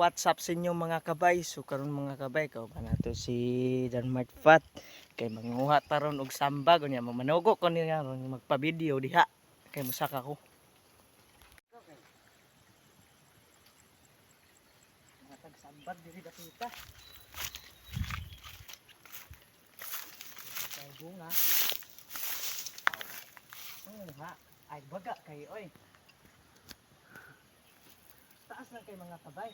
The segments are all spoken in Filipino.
what's up sa inyo mga kabay? So karon mga kabay, kao ba nato si Dan Mart Fat kay manguha taron og sambag unya mamanugo ko niya magpa-video diha kay musaka ko. Mga tag-sambag diri dakita. Kay bunga. Oh. Ay baga kay oy. Taas lang kay mga kabay.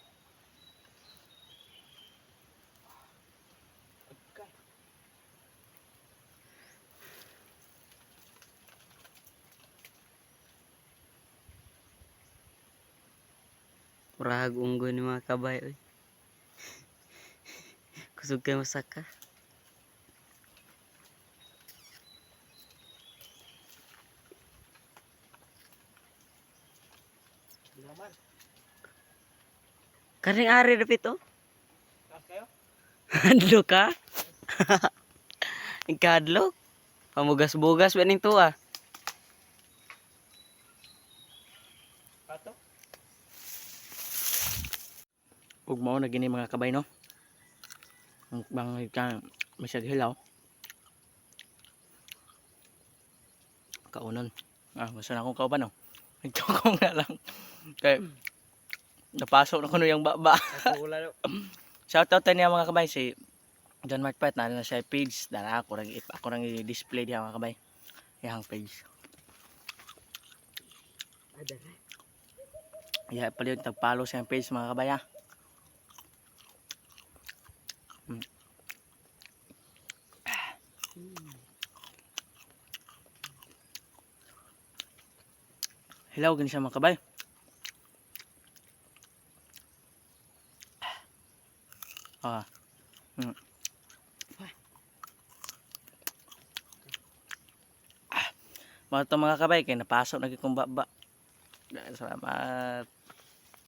Murag unggoy ni mga kabay oy. Kusog kay masaka. Karing ari. Taas kayo? Hadlo ka? Ikadlo? Pamugas-bugas ba ning tuwa? Pato? Ug mao na gini mga kabay no. Ang bang ka masyag hilaw. Kaunon. Ah, gusto na akong kauban no. Nagtukong na lang. Kay napasok na kuno yung baba. Shoutout tayo niya mga kabay si John Mark Pat na na siya page na ako nang ako nang i-display diha mga kabay. Yang page. Yeah, pala yung tag-follow sa page mga kabay ha. Hello, ganun siya mga kabay. Ah. Mm. Ah. Mga to mga kabay kay napasok na kong baba. Salamat.